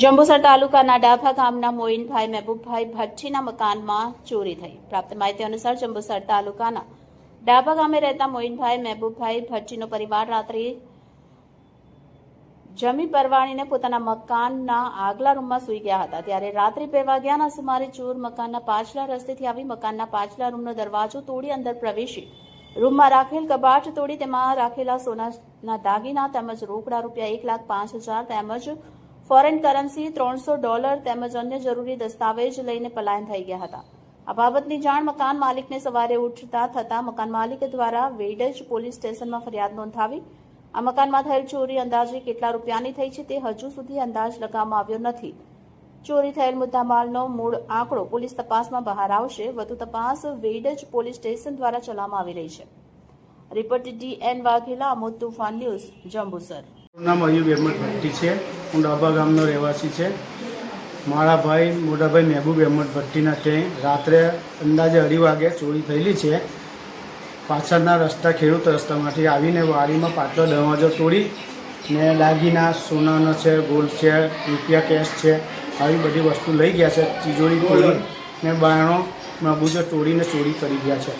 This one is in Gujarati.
જંબુસર તાલુકાના ડાભા ગામના મોઇનભાઈ મહેબૂબભાઈ ભટ્ટીના મકાનમાં ચોરી થઈ. પ્રાપ્ત માહિતી અનુસાર જંબુસર તાલુકાના ડાભા ગામે રહેતા મોઇનભાઈ મહેબૂબભાઈ ભટ્ટીનો પરિવાર રાત્રે જમી પરવાણીને પોતાના મકાનના આગલા રૂમમાં સૂઈ ગયા હતા. ત્યારે રાત્રે બે વાગ્યાના સુમારે ચોર મકાનના પાછલા રસ્તેથી આવી મકાનના પાછલા રૂમનો દરવાજો તોડી અંદર પ્રવેશી. રૂમમાં રાખેલ કબાટ તોડી તેમાં રાખેલા સોનાના દાગીના તેમજ રોકડા રૂપિયા એક લાખ પાંચ હજાર તેમજ ફોરેન કરન્સી ત્રણસો ડોલર તેમજ અન્ય જરૂરી દસ્તાવેજ લઈને પલાયન થઈ ગયા હતા. આ બાબતની જાણ મકાન માલિકને સવારે ઉઠતા થતા મકાન માલિક દ્વારા વેડજ પોલીસ સ્ટેશનમાં ફરિયાદ નોંધાવી. આ મકાનમાં થયેલ ચોરી અંદાજે કેટલા રૂપિયાની થઈ છે તે હજુ સુધી અંદાજ લગાવવામાં આવ્યો નથી. ચોરી થયેલ મુદ્દામાલનો મૂળ આંકડો પોલીસ તપાસમાં બહાર આવશે. વધુ તપાસ વેડજ પોલીસ સ્ટેશન દ્વારા ચલાવવામાં આવી રહી છે. Report D N Vaghela, Amod Tufan news, Jambusar. નામ અયુબ અહેમદ ભટ્ટી છે. હું ડાબા ગામનો રહેવાસી છે. મારા ભાઈ મોટાભાઈ મહેબૂબ અહેમદ ભટ્ટીના ત્યાં રાત્રે અંદાજે અઢી વાગે ચોરી થયેલી છે. પાછળના રસ્તા ખેડૂત રસ્તામાંથી આવીને વાડીમાં પાછળ દરવાજો તોડી ને દાગીના સોનાનો છે ગોલ્ડ છે રૂપિયા કેશ છે આવી બધી વસ્તુ લઈ ગયા છે. તિજોરી તોડી ને બારણો મબૂજો તોડીને ચોરી કરી ગયા છે.